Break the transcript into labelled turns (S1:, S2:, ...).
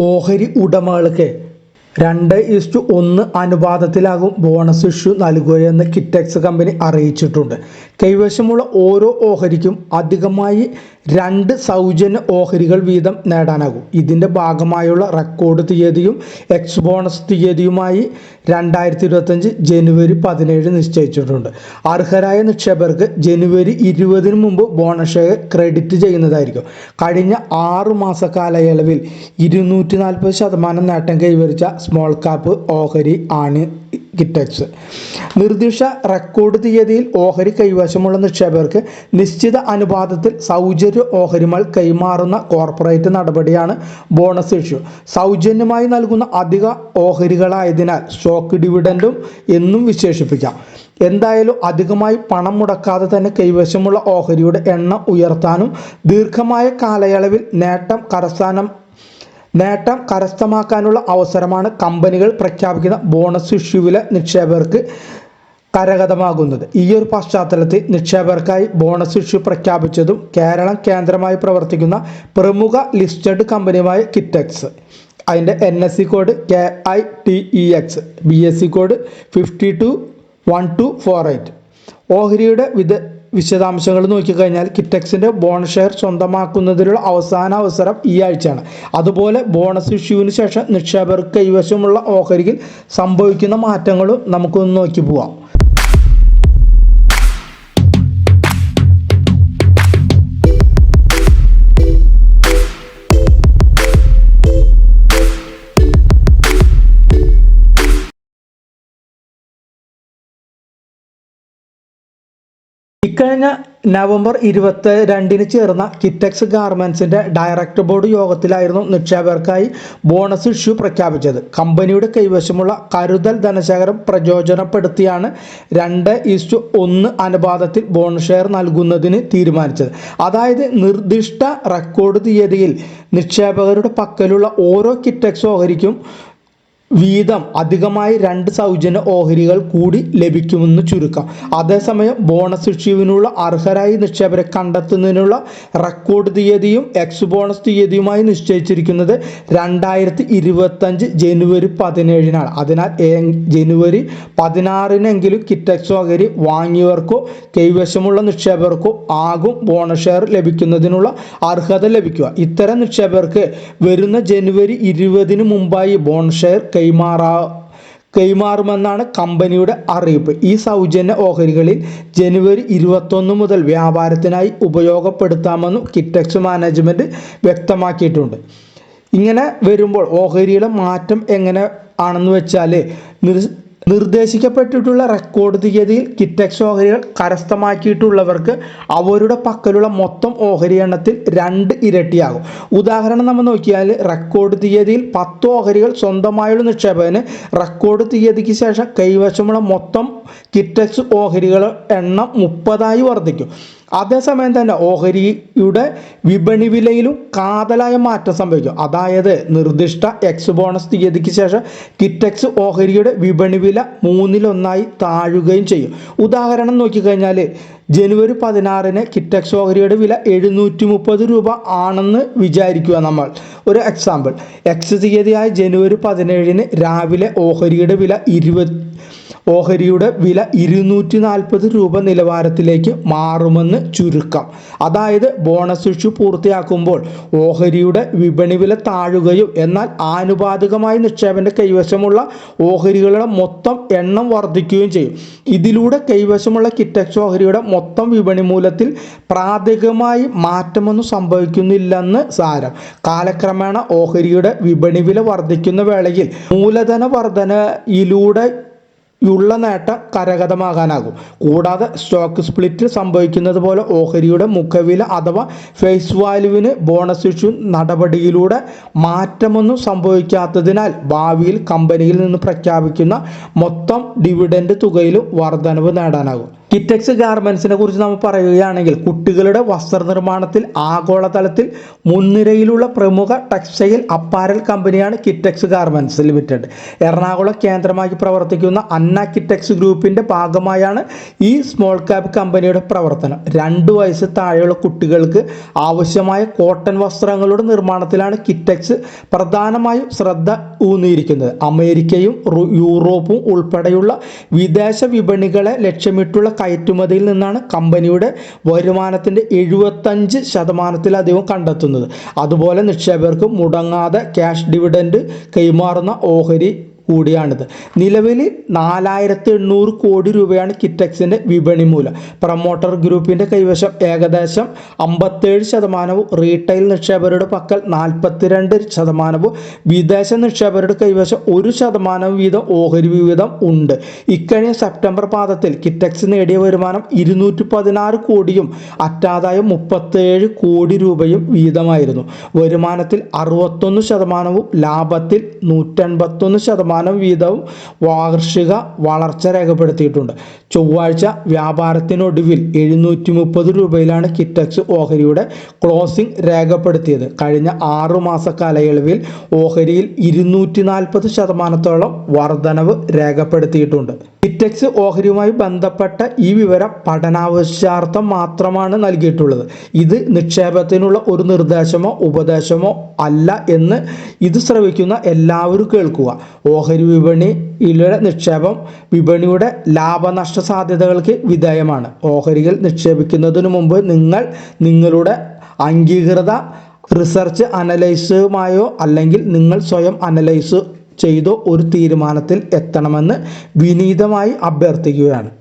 S1: ഓഹരി ഉടമകൾക്ക് രണ്ട് ഇസ്റ്റു ഒന്ന് അനുപാതത്തിലാകും ബോണസ് ഇഷ്യൂ നൽകുകയെന്ന് കിറ്റക്സ് കമ്പനി അറിയിച്ചിട്ടുണ്ട്. കൈവശമുള്ള ഓരോ ഓഹരിക്കും അധികമായി രണ്ട് സൗജന്യ ഓഹരികൾ വീതം നേടാനാകും. ഇതിന്റെ ഭാഗമായുള്ള റെക്കോർഡ് തീയതിയും എക്സ് ബോണസ് തീയതിയുമായി രണ്ടായിരത്തി ഇരുപത്തഞ്ച് ജനുവരി പതിനേഴ് നിശ്ചയിച്ചിട്ടുണ്ട്. അർഹരായ നിക്ഷേപകർക്ക് ജനുവരി ഇരുപതിന് മുമ്പ് ബോണസ് ഷെയർ ക്രെഡിറ്റ് ചെയ്യുന്നതായിരിക്കും. കഴിഞ്ഞ ആറു മാസ കാലയളവിൽ ഇരുന്നൂറ്റി നാൽപ്പത് ശതമാനം നേട്ടം കൈവരിച്ച സ്മോൾ കാപ്പ് ഓഹരി ആണ് കിറ്റക്സ് നിർദ്ദിഷ്ട റെക്കോർഡ് തീയതിയിൽ ഓഹരി കൈവശമുള്ള നിക്ഷേപകർക്ക് നിശ്ചിത അനുപാതത്തിൽ സൗജന്യ ഓഹരിമൾ കൈമാറുന്ന കോർപ്പറേറ്റ് നടപടിയാണ് ബോണസ് ഇഷ്യൂ സൗജന്യമായി നൽകുന്ന അധിക ഓഹരികളായതിനാൽ സ്റ്റോക്ക് ഡിവിഡൻഡും എന്നും വിശേഷിപ്പിക്കാം. എന്തായാലും അധികമായി പണം മുടക്കാതെ തന്നെ കൈവശമുള്ള ഓഹരിയുടെ എണ്ണം ഉയർത്താനും ദീർഘമായ കാലയളവിൽ നേട്ടം കരസ്ഥാനം നേട്ടം കരസ്ഥമാക്കാനുള്ള അവസരമാണ് കമ്പനികൾ പ്രഖ്യാപിക്കുന്ന ബോണസ് ഇഷ്യൂവിലെ നിക്ഷേപകർക്ക് കരഗതമാകുന്നത്. ഈ ഒരു പശ്ചാത്തലത്തിൽ നിക്ഷേപകർക്കായി ബോണസ് ഇഷ്യൂ പ്രഖ്യാപിച്ചതും കേരളം കേന്ദ്രമായി പ്രവർത്തിക്കുന്ന പ്രമുഖ ലിസ്റ്റഡ് കമ്പനിയുമായ കിറ്റക്സ്. അതിന്റെ N S C code K I T E X B S C code fifty two one two four eight ഓഹരിയുടെ വിധ വിശദാംശങ്ങൾ നോക്കിക്കഴിഞ്ഞാൽ കിറ്റക്സിന്റെ ബോണസ് ഷെയർ സ്വന്തമാക്കുന്നതിനുള്ള അവസാന അവസരം ഈ ആഴ്ചയാണ്. അതുപോലെ ബോണസ് ഇഷ്യൂവിന് ശേഷം നിക്ഷേപകർക്ക് കൈവശമുള്ള ഓഹരിയിൽ സംഭവിക്കുന്ന മാറ്റങ്ങളും നമുക്കൊന്ന് നോക്കി പോവാം. ഇക്കഴിഞ്ഞ നവംബർ ഇരുപത്തി രണ്ടിന് ചേർന്ന കിറ്റക്സ് ഗാർമെന്റ്സിന്റെ ഡയറക്ടർ ബോർഡ് യോഗത്തിലായിരുന്നു നിക്ഷേപകർക്കായി ബോണസ് ഇഷ്യൂ പ്രഖ്യാപിച്ചത്. കമ്പനിയുടെ കൈവശമുള്ള കരുതൽ ധനശേഖരം പ്രയോജനപ്പെടുത്തിയാണ് രണ്ട് ഇസ്റ്റു ഒന്ന് അനുപാതത്തിൽ ബോണസ് ഷെയർ നൽകുന്നതിന് തീരുമാനിച്ചത്. അതായത് നിർദ്ദിഷ്ട റെക്കോർഡ് തീയതിയിൽ നിക്ഷേപകരുടെ പക്കലുള്ള ഓരോ കിറ്റക്സ് ഓഹരിക്കും വീതം അധികമായി രണ്ട് സൗജന്യ ഓഹരികൾ കൂടി ലഭിക്കുമെന്ന് ചുരുക്കം. അതേസമയം ബോണസ് ഇഷ്യൂവിനുള്ള അർഹരായി നിക്ഷേപരെ കണ്ടെത്തുന്നതിനുള്ള റെക്കോർഡ് തീയതിയും എക്സ് ബോണസ് തീയതിയുമായി നിശ്ചയിച്ചിരിക്കുന്നത് രണ്ടായിരത്തി ഇരുപത്തഞ്ച് ജനുവരി പതിനേഴിനാണ്. അതിനാൽ ജനുവരി പതിനാറിനെങ്കിലും കിറ്റക്സ് ഓഹരി വാങ്ങിയവർക്കോ കൈവശമുള്ള നിക്ഷേപകർക്കോ ആകും ബോണസ് ഷെയർ ലഭിക്കുന്നതിനുള്ള അർഹത ലഭിക്കുക. ഇത്തരം നിക്ഷേപകർക്ക് വരുന്ന ജനുവരി ഇരുപതിന് മുമ്പായി ബോണസ് ഷെയർ കൈമാറാ കൈമാറുമെന്നാണ് കമ്പനിയുടെ അറിയിപ്പ്. ഈ സൗജന്യ ഓഹരികളിൽ ജനുവരി ഇരുപത്തൊന്ന് മുതൽ വ്യാപാരത്തിനായി ഉപയോഗപ്പെടുത്താമെന്നും കിറ്റക്സ് മാനേജ്മെന്റ് വ്യക്തമാക്കിയിട്ടുണ്ട്. ഇങ്ങനെ വരുമ്പോൾ ഓഹരിയുടെ മാറ്റം എങ്ങനെ ആണെന്ന് വെച്ചാൽ നിർ നിർദ്ദേശിക്കപ്പെട്ടിട്ടുള്ള റെക്കോർഡ് തീയതിയിൽ കിറ്റക്സ് ഓഹരികൾ കരസ്ഥമാക്കിയിട്ടുള്ളവർക്ക് അവരുടെ പക്കലുള്ള മൊത്തം ഓഹരി എണ്ണത്തിൽ രണ്ട് ഇരട്ടിയാകും. ഉദാഹരണം നമ്മൾ നോക്കിയാൽ റെക്കോർഡ് തീയതിയിൽ പത്ത് ഓഹരികൾ സ്വന്തമായുള്ള നിക്ഷേപകന് റെക്കോർഡ് തീയതിക്ക് ശേഷം കൈവശമുള്ള മൊത്തം കിറ്റക്സ് ഓഹരികൾ എണ്ണം മുപ്പതായി വർദ്ധിക്കും. അതേസമയം തന്നെ ഓഹരിയുടെ വിപണി വിലയിലും കാതലായ മാറ്റം സംഭവിക്കും അതായത് നിർദ്ദിഷ്ട എക്സ് ബോണസ് തീയതിക്ക് ശേഷം കിറ്റക്സ് ഓഹരിയുടെ വിപണി വില മൂന്നിലൊന്നായി താഴുകയും ചെയ്യും. ഉദാഹരണം നോക്കിക്കഴിഞ്ഞാൽ ജനുവരി പതിനാറിന് കിറ്റക്സ് ഓഹരിയുടെ വില എഴുന്നൂറ്റി മുപ്പത് രൂപ ആണെന്ന് വിചാരിക്കുക നമ്മൾ. ഒരു എക്സാമ്പിൾ എക്സ് തീയതിയായ ജനുവരി പതിനേഴിന് രാവിലെ ഓഹരിയുടെ വില ഇരുപത് ഓഹരിയുടെ വില ഇരുന്നൂറ്റി നാൽപ്പത് രൂപ നിലവാരത്തിലേക്ക് മാറുമെന്ന് ചുരുക്കം. അതായത് ബോണസ് ഇഷ്യൂ പൂർത്തിയാക്കുമ്പോൾ ഓഹരിയുടെ വിപണി വില താഴുകയും എന്നാൽ ആനുപാതികമായി നിക്ഷേപന്റെ കൈവശമുള്ള ഓഹരികളുടെ മൊത്തം എണ്ണം വർദ്ധിക്കുകയും ചെയ്യും. ഇതിലൂടെ കൈവശമുള്ള കിറ്റക്സ് ഓഹരിയുടെ മൊത്തം വിപണി മൂലത്തിൽ പ്രാഥമികമായി മാറ്റമൊന്നും സംഭവിക്കുന്നില്ലെന്ന് സാരം. കാലക്രമേണ ഓഹരിയുടെ വിപണി വില വർദ്ധിക്കുന്ന വേളയിൽ മൂലധന വർധനയിലൂടെ യുള്ള നേട്ടം കരഗതമാകാനാകും. കൂടാതെ സ്റ്റോക്ക് സ്പ്ലിറ്റ് സംഭവിക്കുന്നത് പോലെ ഓഹരിയുടെ മുഖവില അഥവാ ഫേസ് വാല്യുവിന് ബോണസ് ഇഷ്യൂ നടപടിയിലൂടെ മാറ്റമൊന്നും സംഭവിക്കാത്തതിനാൽ ഭാവിയിൽ കമ്പനിയിൽ നിന്ന് പ്രഖ്യാപിക്കുന്ന മൊത്തം ഡിവിഡൻഡ് തുകയിലും വർധനവ് നേടാനാകും. കിറ്റക്സ് ഗാർമെൻസിനെ കുറിച്ച് നമ്മൾ പറയുകയാണെങ്കിൽ കുട്ടികളുടെ വസ്ത്രനിർമ്മാണത്തിൽ ആഗോളതലത്തിൽ മുൻനിരയിലുള്ള പ്രമുഖ ടെക്സ്റ്റൈൽ അപ്പാരൽ കമ്പനിയാണ് കിറ്റക്സ് ഗാർമെൻസ് ലിമിറ്റഡ് എറണാകുളം കേന്ദ്രമാക്കി പ്രവർത്തിക്കുന്ന അന്ന കിറ്റക്സ് ഗ്രൂപ്പിന്റെ ഭാഗമായാണ് ഈ സ്മോൾ ക്യാപ് കമ്പനിയുടെ പ്രവർത്തനം. രണ്ട് വയസ്സ് താഴെയുള്ള കുട്ടികൾക്ക് ആവശ്യമായ കോട്ടൺ വസ്ത്രങ്ങളുടെ നിർമ്മാണത്തിലാണ് കിറ്റക്സ് പ്രധാനമായും ശ്രദ്ധ ഊന്നിയിരിക്കുന്നത്. അമേരിക്കയും യൂറോപ്പും ഉൾപ്പെടെയുള്ള വിദേശ വിപണികളെ ലക്ഷ്യമിട്ടുള്ള കയറ്റുമതിയിൽ നിന്നാണ് കമ്പനിയുടെ വരുമാനത്തിന്റെ എഴുപത്തഞ്ച് ശതമാനത്തിലധികം കണ്ടെത്തുന്നത്. അതുപോലെ നിക്ഷേപകർക്ക് മുടങ്ങാതെ ക്യാഷ് ഡിവിഡൻഡ് കൈമാറുന്ന ഓഹരി കൂടിയാണിത്. നിലവിൽ നാലായിരത്തി എണ്ണൂറ് കോടി രൂപയാണ് കിറ്റക്സിന്റെ വിപണി മൂല്യം. പ്രൊമോട്ടർ ഗ്രൂപ്പിന്റെ കൈവശം ഏകദേശം അമ്പത്തേഴ് ശതമാനവും റീറ്റെയിൽ നിക്ഷേപകരുടെ പക്കൽ നാൽപ്പത്തിരണ്ട് ശതമാനവും വിദേശ നിക്ഷേപകരുടെ കൈവശം ഒരു ശതമാനം വീതം ഓഹരി വിഹിതം ഉണ്ട്. ഇക്കഴിഞ്ഞ സെപ്റ്റംബർ പാദത്തിൽ കിറ്റക്സ് നേടിയ വരുമാനം ഇരുന്നൂറ്റി പതിനാറ് കോടിയും അറ്റാദായം മുപ്പത്തേഴ് കോടി രൂപയും വീതമായിരുന്നു. വരുമാനത്തിൽ അറുപത്തൊന്ന് ശതമാനവും ലാഭത്തിൽ നൂറ്റൻപത്തൊന്ന് ശതമാനം വീതവും വാർഷിക വളർച്ച രേഖപ്പെടുത്തിയിട്ടുണ്ട്. ചൊവ്വാഴ്ച വ്യാപാരത്തിനൊടുവിൽ എഴുന്നൂറ്റി മുപ്പത് രൂപയിലാണ് കിറ്റക്സ് ഓഹരിയുടെ ക്ലോസിംഗ് രേഖപ്പെടുത്തിയത്. കഴിഞ്ഞ ആറു മാസ കാലയളവിൽ ഓഹരിയിൽ ഇരുന്നൂറ്റി നാൽപ്പത് ശതമാനത്തോളം വർധനവ് രേഖപ്പെടുത്തിയിട്ടുണ്ട്. കിറ്റക്സ് ഓഹരിയുമായി ബന്ധപ്പെട്ട ഈ വിവരം പഠനാവശ്യാർത്ഥം മാത്രമാണ് നൽകിയിട്ടുള്ളത്. ഇത് നിക്ഷേപത്തിനുള്ള ഒരു നിർദ്ദേശമോ ഉപദേശമോ അല്ല എന്ന് ഇത് ശ്രവിക്കുന്ന എല്ലാവരും കേൾക്കുക. ഓഹരി വിപണിയിലെ നിക്ഷേപം വിപണിയുടെ ലാഭനഷ്ട സാധ്യതകൾക്ക് വിധേയമാണ്. ഓഹരികൾ നിക്ഷേപിക്കുന്നതിന് മുമ്പ് നിങ്ങൾ നിങ്ങളുടെ അംഗീകൃത റിസർച്ച് അനലൈസുമായോ അല്ലെങ്കിൽ നിങ്ങൾ സ്വയം അനലൈസ് ചെയ്തോ ഒരു തീരുമാനത്തിൽ എത്തണമെന്ന് വിനീതമായി അഭ്യർത്ഥിക്കുകയാണ്.